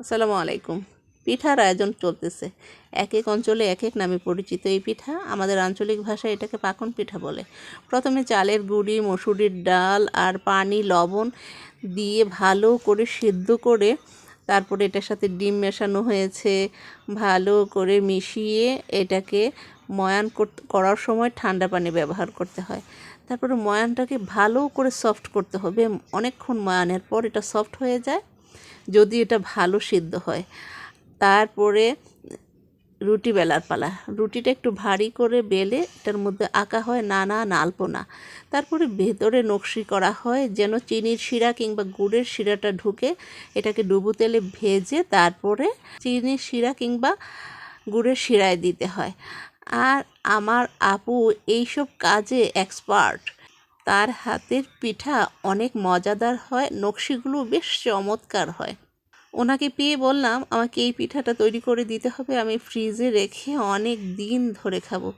আসসালামু আলাইকুম। পিঠার আয়োজন চলতেছে। এক এক অঞ্চলে এক এক নামে পরিচিত এই পিঠা আমাদের আঞ্চলিক ভাষায় এটাকে পাকন পিঠা বলে। প্রথমে চালের গুঁড়ি, মসুরির ডাল আর পানি, লবণ দিয়ে ভালো করে সিদ্ধ করে তারপরে এটার সাথে ডিম মেশানো হয়েছে। ভালো করে মিশিয়ে এটাকে ময়ান কর- করার সময় ঠান্ডা পানি ব্যবহার করতে হয়। তারপরে ময়ানটাকে ভালো করে সফট করতে হবে। অনেকক্ষণ ময়ানের পর এটা সফট হয়ে যায়। যদি এটা ভালো সিদ্ধ হয়। তারপরে রুটি বেলার পালা। রুটিটা একটু ভারী করে বেলে এটার মধ্যে আঁকা হয় নানা আলপনা তারপরে ভেতরে নকশি করা হয় যেন চিনির শিরা কিংবা গুড়ের শিরাটা ঢুকে এটাকে ডুবু তেলে ভেজে তারপরে চিনির শিরা কিংবা গুড়ের শিরায় দিতে হয়। আর আমার আপু এইসব কাজে এক্সপার্ট তার হাতের পিঠা অনেক মজাদার হয়, নকশিগুলো বেশ চমৎকার হয়। ওনাকে পেয়ে বললাম, আমাকে এই পিঠাটা তৈরি করে দিতে হবে, আমি ফ্রিজে রেখে অনেক দিন ধরে খাব।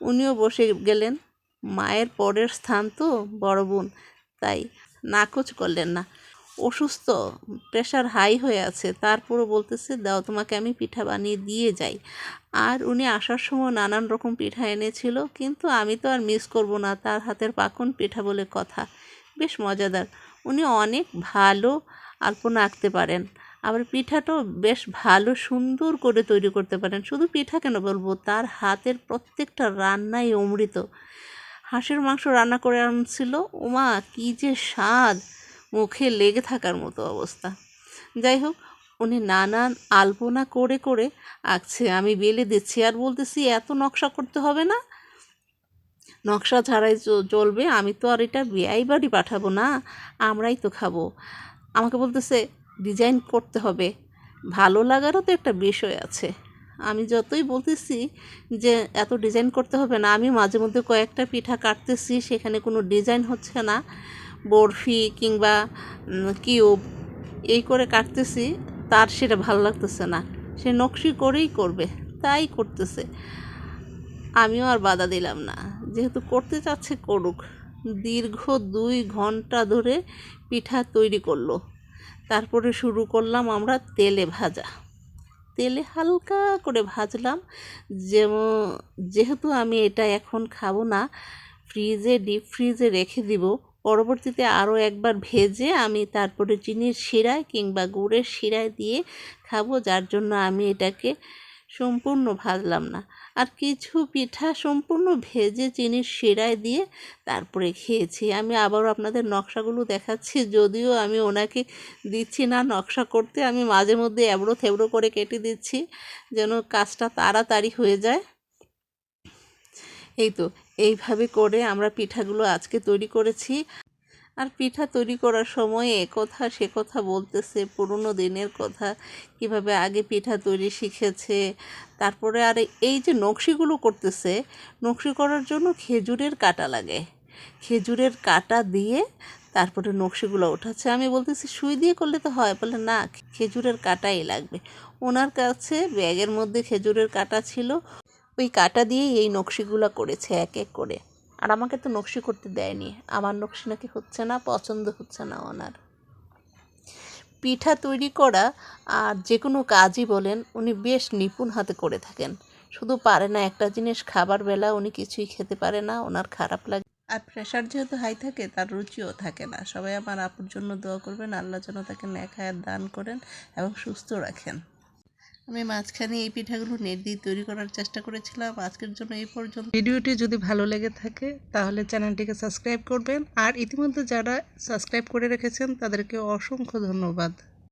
উনিও বসে গেলেন, মায়ের পরের স্থান তো, বড় বোন, তাই নাকচ করলেন না। অসুস্থ প্রেশার হাই হয়ে আছে, তারপরও বলতেছে, দাও, তোমাকে আমি পিঠা বানিয়ে দিয়ে যাই। আর উনি আসার সময় নানান রকম পিঠা এনেছিল, কিন্তু আমি তো আর মিস করব না, তার হাতের পাকন পিঠা বলে কথা। বেশ মজাদার। উনি অনেক ভালো আলপনা আঁকতে পারেন। আবার পিঠাটাও বেশ ভালো, সুন্দর করে তৈরি করতে পারেন। শুধু পিঠা কেন বলব? তার হাতের প্রত্যেকটা রান্নাই অমৃত। হাঁসের মাংস রান্না করে আনছিল ওমা কী যে স্বাদ! মুখে লেগে থাকার মতো অবস্থা। যাই হোক, উনি নানান আলপনা করে করে আঁকছে। আমি বেলে দিচ্ছি, আর বলতেছি, এত নকশা করতে হবে না। নকশা ছাড়াই চলবে। আমি তো আর এটা বিয়াই বাড়ি পাঠাবো না, আমরাই তো খাব। আমাকে বলতেছে, ডিজাইন করতে হবে। ভালো লাগারও তো একটা বিষয় আছে। আমি যতই বলতেছি যে, এত ডিজাইন করতে হবে না, আমি মাঝে মধ্যে কয়েকটা পিঠা কাটতেছি, সেখানে কোনো ডিজাইন হচ্ছে না। বরফি কিংবা কিউব এই করে কাটতেছি, তার সেটা ভালো লাগতেছে না। সে নকশি করেই করবে, তাই করতেছে। আমিও আর বাধা দিলাম না। যেহেতু করতে চাচ্ছে করুক, দীর্ঘ দুই ঘণ্টা ধরে পিঠা তৈরি করল। তারপরে শুরু করলাম আমরা তেলে ভাজা। তেলে হালকা করে ভাজলাম যেমন যেহেতু আমি এটা এখন খাব না, ফ্রিজে, ডিপ ফ্রিজে রেখে দিব পরবর্তীতে আরও একবার ভেজে আমি তারপরে চিনির শিরায় কিংবা গুড়ের শিরায় দিয়ে খাব, যার জন্য আমি এটাকে সম্পূর্ণ ভাজলাম না। আর কিছু পিঠা সম্পূর্ণ ভেজে চিনির শিরায় দিয়ে তারপরে খেয়েছি। আমি আবারও আপনাদের নকশাগুলো দেখাচ্ছি, যদিও আমি ওনাকে দিচ্ছি না নকশা করতে, আমি মাঝে মধ্যে এবড়ো থেবড়ো করে কেটে দিচ্ছি, যেন কাজটা তাড়াতাড়ি হয়ে যায়। এই তো এইভাবে করে আমরা পিঠাগুলো আজকে তৈরি করেছি। আর পিঠা তৈরি করার সময় এ কথা, সে কথা বলতেছে, পুরনো দিনের কথা, কীভাবে আগে পিঠা তৈরি শিখেছে। তারপরে আর এই যে নকশিগুলো করতেছে, নকশি করার জন্য খেজুরের কাটা লাগে। খেজুরের কাটা দিয়ে তারপরে নকশিগুলো ওঠাচ্ছে। আমি বলতেছি, সুই দিয়ে করলে তো হয়। বলে, না, খেজুরের কাটাই লাগবে। ওনার কাছে ব্যাগের মধ্যে খেজুরের কাটা ছিল। ওই কাটা দিয়েই এই নকশিগুলো করেছে এক এক করে। আর আমাকে তো নকশি করতে দেয়নি। আমার নকশি নাকি হচ্ছে না, পছন্দ হচ্ছে না ওনার। পিঠা তৈরি করা আর যে কোনো কাজই বলেন, উনি বেশ নিপুণ হাতে করে থাকেন। শুধু পারে না, একটা জিনিস খাবার বেলা উনি কিছুই খেতে পারে না, ওনার খারাপ লাগে আর প্রেশার যেহেতু হাই থাকে, তার রুচিও থাকে না। সবাই আমার আপুর জন্য দোয়া করবেন, আল্লাহ যেন তাকে ন্যাক দান করেন এবং সুস্থ রাখেন। আমি মাঝখানে এই পিঠাগুলো নেট দিয়ে তৈরি করার চেষ্টা করেছিলাম। আজকের জন্য এই পর্যন্ত। ভিডিওটি যদি ভালো লেগে থাকে, তাহলে চ্যানেলটিকে সাবস্ক্রাইব করবেন। আর ইতিমধ্যে যারা সাবস্ক্রাইব করে রেখেছেন, তাদেরকে অসংখ্য ধন্যবাদ।